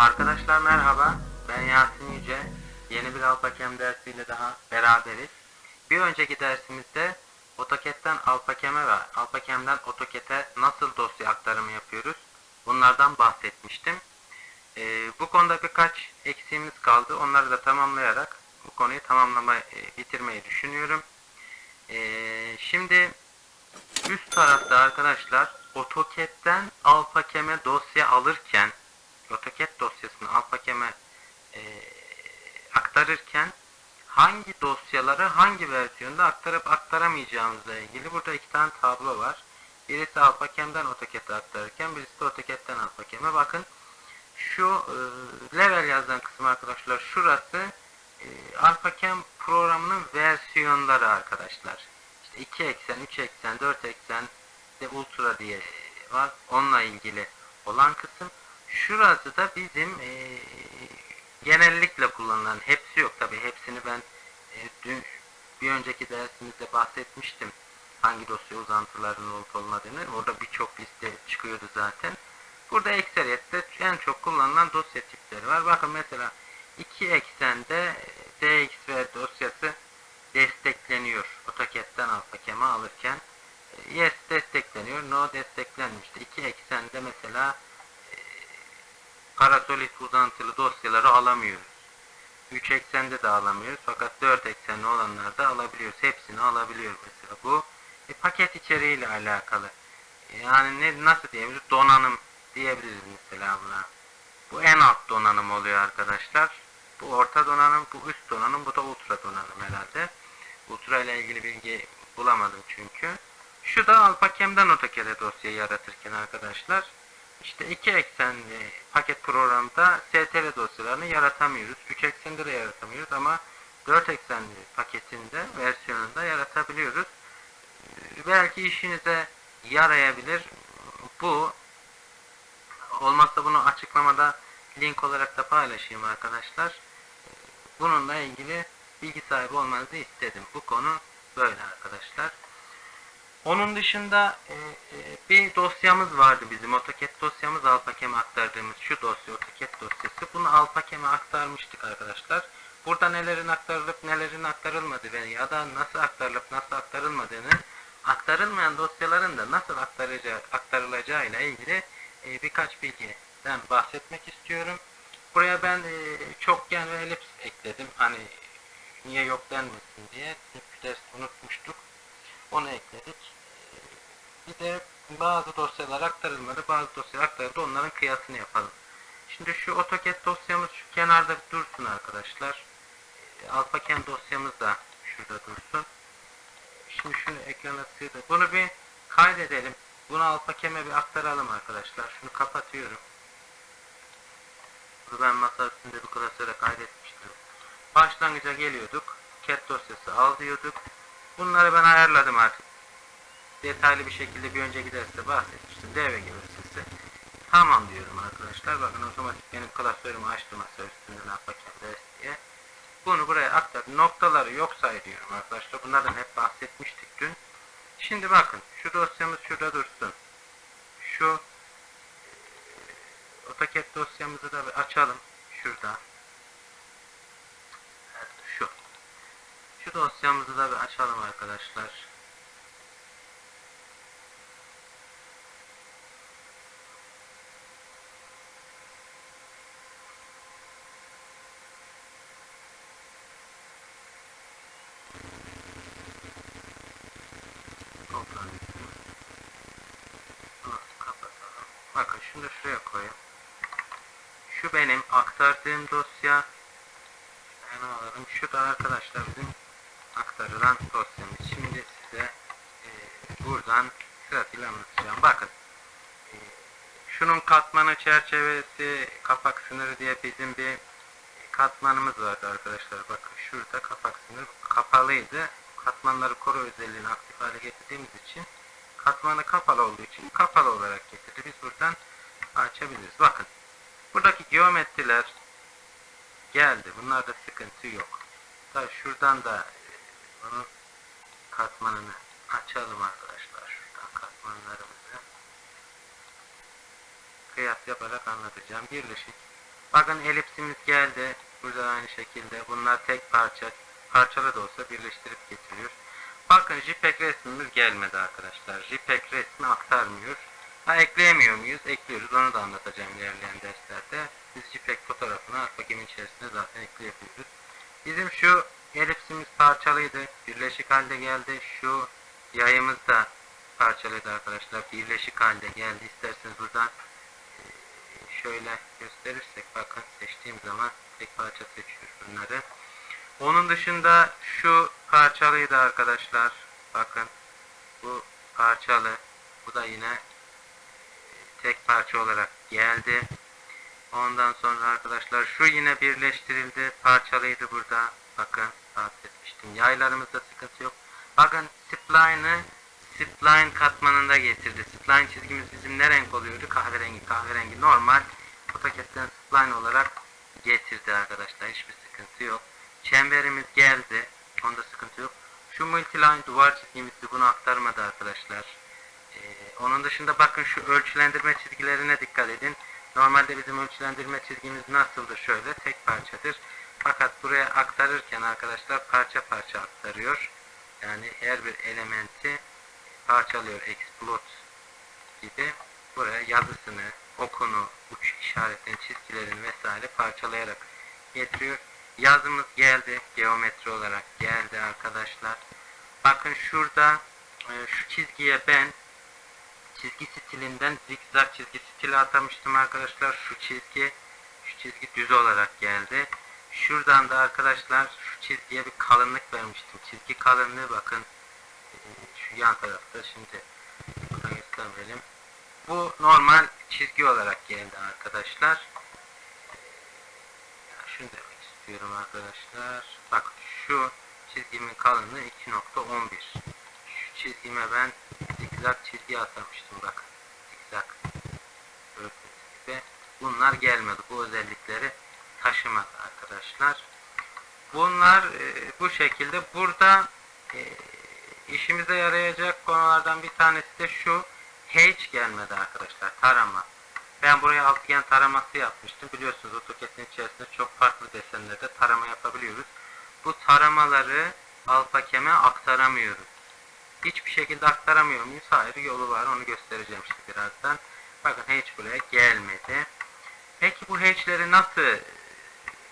Arkadaşlar merhaba. Ben Yasin Yüce. Yeni bir Alpakem dersiyle daha beraberiz. Bir önceki dersimizde AutoCAD'den Alpakem'e ve Alpakem'den AutoCAD'e nasıl dosya aktarımı yapıyoruz? Bunlardan bahsetmiştim. Ee, bu konuda birkaç eksiğimiz kaldı. Onları da tamamlayarak bu konuyu tamamlama e, bitirmeyi düşünüyorum. Ee, şimdi üst tarafta arkadaşlar AutoCAD'den Alpakem'e dosya alırken AutoCAD dosyasını Alpakem'e e, aktarırken hangi dosyaları hangi versiyonda aktarıp aktaramayacağımızla ilgili burada iki tane tablo var. Birisi Alpakem'den AutoCAD'e aktarırken birisi de AutoCAD'den Alpakem'e. Bakın şu e, level yazan kısım arkadaşlar şurası e, Alpakem programının versiyonları arkadaşlar. İşte 2 eksen, 3 eksen, 4 eksen de ultra diye var. Onunla ilgili olan kısım. Şurası da bizim e, genellikle kullanılan hepsi yok tabi hepsini ben e, dün bir önceki dersimizde bahsetmiştim. Hangi dosya uzantılarının olup olmadığını. Orada birçok liste çıkıyordu zaten. Burada ekseriyette en çok kullanılan dosya tipleri var. Bakın mesela iki eksende e, DXV dosyası destekleniyor. AutoCAD'den AlphaCam'e alırken e, yes destekleniyor no desteklenmişti. İki eksende mesela Parasolit uzantılı dosyaları alamıyoruz. 3 eksende de alamıyoruz fakat 4 eksenli olanlarda alabiliyoruz. Hepsini alabiliyoruz mesela bu. E, paket içeriğiyle alakalı. Yani ne nasıl diyebiliriz? Donanım diyebiliriz mesela buna. Bu en alt donanım oluyor arkadaşlar. Bu orta donanım, bu üst donanım, bu da ultra donanım herhalde. Ultra ile ilgili bilgi bulamadım çünkü. Şu da Alpakem'den AutoCAD'e dosyayı yaratırken arkadaşlar işte iki eksenli paket programda STL dosyalarını yaratamıyoruz. 3 eksende de yaratamıyoruz ama 4 eksenli paketinde versiyonunda yaratabiliyoruz. Ee, Belki işinize yarayabilir. Bu olmazsa bunu açıklamada link olarak da paylaşayım arkadaşlar. Bununla ilgili bilgi sahibi olmanızı istedim. Bu konu böyle arkadaşlar. Onun dışında e, e, bir dosyamız vardı bizim. AutoCAD dosyamız Alpakem'e aktardığımız şu dosya AutoCAD dosyası. Bunu Alpakem'e aktarmıştık arkadaşlar. Burada nelerin aktarılıp nelerin aktarılmadı ve ya da nasıl aktarılıp nasıl aktarılmadığını aktarılmayan dosyaların da nasıl aktaracağı, aktarılacağı ile ilgili e, birkaç bilgiden bahsetmek istiyorum. Buraya ben e, çokgen ve elips ekledim. Hani niye yok denmesin diye. Çünkü ders unutmuştuk. Onu ekledik. Bir de bazı dosyalar aktarılmadı, bazı dosyalar aktarıldı. Onların kıyasını yapalım. Şimdi şu AutoCAD dosyamız şu kenarda dursun arkadaşlar. Alpacam dosyamız da şurada dursun. Şimdi şunu ekrana sığdır. Bunu bir kaydedelim. Bunu Alpacam'e bir aktaralım arkadaşlar. Şunu kapatıyorum. Bunu ben masa üstünde bu klasöre kaydetmiştim. Başlangıca geliyorduk. CAD dosyası al diyorduk. Bunları ben ayarladım artık. Detaylı bir şekilde bir önceki derste bahsetmiştim. DV gelirse tamam diyorum arkadaşlar. Bakın otomatik benim klasörümü açtı masa üstünde Alpacam ders diye. Bunu buraya aktardım. Noktaları yok say diyorum arkadaşlar. Bunlardan hep bahsetmiştik dün. Şimdi bakın şu dosyamız şurada dursun. Şu AutoCAD dosyamızı da açalım. Şurada. Evet, şu. Şu dosyamızı da bir açalım arkadaşlar. Bakın şunu koyayım. Şu benim aktardığım dosya. Ben alalım. Şu da arkadaşlar bizim aktarılan dosyamız. Şimdi size e, buradan sırasıyla anlatacağım. Bakın. E, şunun katmanı çerçevesi kapak sınırı diye bizim bir katmanımız vardı arkadaşlar. Bakın şurada kapak sınırı kapalıydı. Katmanları koru özelliğini aktif hale getirdiğimiz için katmanı kapalı olduğu için kapalı olarak getirdi. Biz buradan açabiliriz. Bakın. Buradaki geometriler geldi. Bunlarda sıkıntı yok. Tabi şuradan da bunun katmanını açalım arkadaşlar. Şuradan katmanlarımızı kıyas yaparak anlatacağım. Birleşik Bakın elipsimiz geldi. Burada aynı şekilde. Bunlar tek parça. Parçalı da olsa birleştirip getiriyor. Bakın JPEG resmimiz gelmedi arkadaşlar. JPEG resmi aktarmıyor. Ha ekleyemiyor muyuz? Ekliyoruz. Onu da anlatacağım ilerleyen derslerde. Biz JPEG fotoğrafını AlphaGame'in içerisinde zaten ekleyebiliyoruz. Bizim şu elipsimiz parçalıydı. Birleşik halde geldi. Şu yayımız da parçalıydı arkadaşlar. Birleşik halde geldi. İsterseniz buradan eee, şöyle gösterirsek bakın seçtiğim zaman tek parça seçiyor bunları. Onun dışında şu parçalıydı arkadaşlar. Bakın bu parçalı. Bu da yine tek parça olarak geldi. Ondan sonra arkadaşlar şu yine birleştirildi. Parçalıydı burada. Bakın bahsetmiştim. Yaylarımızda sıkıntı yok. Bakın spline'ı spline katmanında getirdi. Spline çizgimiz bizim ne renk oluyordu? Kahverengi. Kahverengi normal. AutoCAD'den spline olarak getirdi arkadaşlar. Hiçbir sıkıntı yok. Çemberimiz geldi. Onda sıkıntı yok. Şu multiline duvar çizgimizdi. Bunu aktarmadı arkadaşlar. Ee, onun dışında bakın şu ölçülendirme çizgilerine dikkat edin. Normalde bizim ölçülendirme çizgimiz nasıldır? Şöyle tek parçadır. Fakat buraya aktarırken arkadaşlar parça parça aktarıyor. Yani her bir elementi parçalıyor. Explode gibi buraya yazısını, okunu, uç işaretlerini, çizgilerini vesaire parçalayarak getiriyor. Yazımız geldi. Geometri olarak geldi arkadaşlar. Bakın şurada e, şu çizgiye ben çizgi stilinden zigzag çizgi stili atamıştım arkadaşlar. Şu çizgi şu çizgi düz olarak geldi. Şuradan da arkadaşlar şu çizgiye bir kalınlık vermiştim. Çizgi kalınlığı bakın e, şu yan tarafta şimdi gösterelim. Bu normal çizgi olarak geldi arkadaşlar. Şunu demek istiyorum arkadaşlar. Bak şu çizgimin kalınlığı 2.11. Şu çizgime ben zigzag çizgi atamıştım bakın. Zigzag. Gördüğünüz gibi. Bunlar gelmedi. Bu özellikleri taşımadı arkadaşlar. Bunlar e, bu şekilde. Burada e, işimize yarayacak konulardan bir tanesi de şu. H gelmedi arkadaşlar. Tarama. Ben buraya altıgen taraması yapmıştım. Biliyorsunuz AutoCAD'in içerisinde çok farklı desenlerde tarama yapabiliyoruz. Bu taramaları AlphaCam'e aktaramıyoruz. Hiçbir şekilde aktaramıyor muyuz? Hayır yolu var. Onu göstereceğim işte birazdan. Bakın H buraya gelmedi. Peki bu H'leri nasıl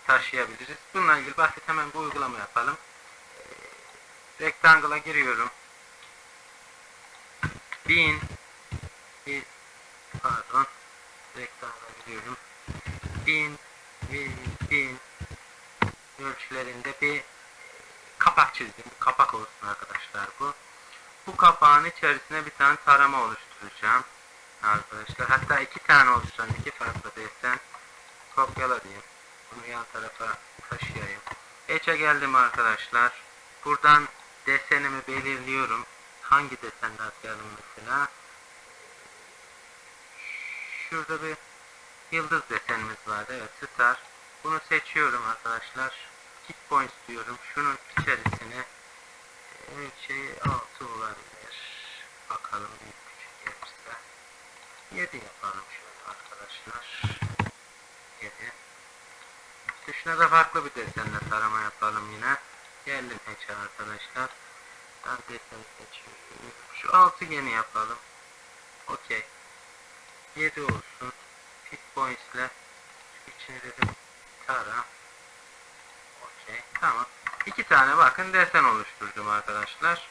taşıyabiliriz? Bununla ilgili basit hemen bir uygulama yapalım. Rectangle'a giriyorum. 1000 bir pardon Rectangle'a giriyorum. 1000 ve 1000 ölçülerinde bir kapak çizdim. Kapak olsun arkadaşlar bu. Bu kapağın içerisine bir tane tarama oluşturacağım. Arkadaşlar hatta iki tane oluşturan iki farklı desen kopyala diyeyim. Bunu yan tarafa taşıyayım. H'e geldim arkadaşlar. Buradan desenimi belirliyorum. Hangi desende atayalım mesela? Şurada bir yıldız desenimiz vardı. Evet star. Bunu seçiyorum arkadaşlar. Kit points diyorum. Şunun içerisine ölçeği 6 olabilir. Bakalım büyük küçük gelirse. 7 yapalım şöyle arkadaşlar. 7. Şuna da farklı bir desenle tarama yapalım yine. Geldim H'e arkadaşlar. Ben deseni seçiyorum. Şu altıgeni yapalım. Okey. 7 olsun. Pick points ile içine dedim tara. Okey. Tamam. İki tane bakın desen oluşturdum arkadaşlar.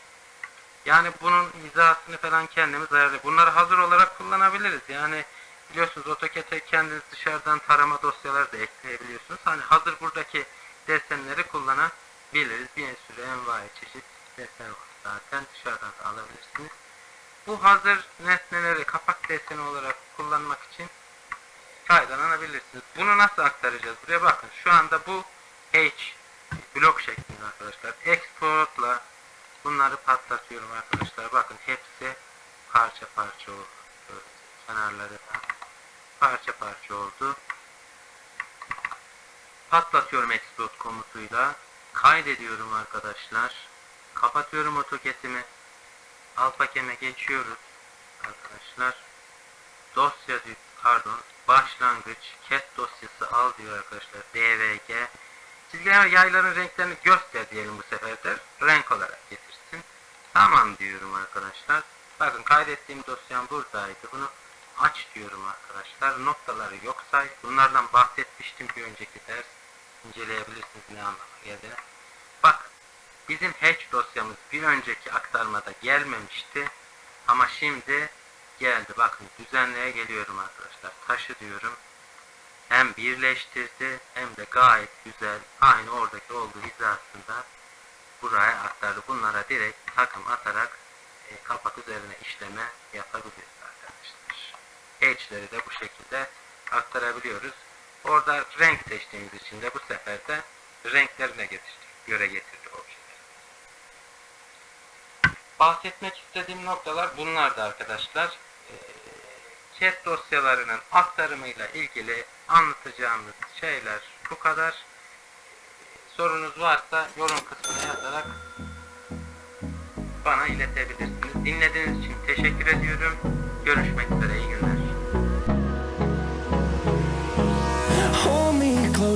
Yani bunun hizasını falan kendimiz ayarlayıp bunları hazır olarak kullanabiliriz. Yani biliyorsunuz AutoCAD'e kendiniz dışarıdan tarama dosyaları da ekleyebiliyorsunuz. Hani hazır buradaki desenleri kullanabiliriz. Bir sürü envai çeşit desen var zaten dışarıdan da alabilirsiniz. Bu hazır nesneleri kapak deseni olarak kullanmak için faydalanabilirsiniz. Bunu nasıl aktaracağız? Buraya bakın. Şu anda bu H blok şeklinde arkadaşlar. Export'la bunları patlatıyorum arkadaşlar. Bakın hepsi parça parça oldu. Kenarları parça parça oldu. Patlatıyorum export komutuyla. Kaydediyorum arkadaşlar. Kapatıyorum AutoCAD'imi. AlphaCam'e geçiyoruz arkadaşlar. Dosya pardon başlangıç cat dosyası al diyor arkadaşlar. DVG. Çizgiler yayların renklerini göster diyelim bu sefer de. Renk olarak getirsin. Tamam diyorum arkadaşlar. Bakın kaydettiğim dosyam buradaydı. Bunu aç diyorum arkadaşlar. Noktaları yok say. Bunlardan bahsetmiştim bir önceki ders. İnceleyebilirsiniz ne anlama geldiğini. Bakın bizim hatch dosyamız bir önceki aktarmada gelmemişti. Ama şimdi geldi. Bakın düzenleye geliyorum arkadaşlar. Taşı diyorum. Hem birleştirdi hem de gayet güzel aynı oradaki olduğu hizasında buraya aktardı. Bunlara direkt takım atarak e, kapak üzerine işleme yapabiliriz. Hatch'leri de bu şekilde aktarabiliyoruz. Orada renk seçtiğimiz için de bu sefer de renklerine getirdi, göre getirdi objeleri. Bahsetmek istediğim noktalar bunlardı arkadaşlar. Ee, chat dosyalarının aktarımıyla ilgili anlatacağımız şeyler bu kadar. Ee, Sorunuz varsa yorum kısmına yazarak bana iletebilirsiniz. Dinlediğiniz için teşekkür ediyorum. Görüşmek üzere. iyi günler.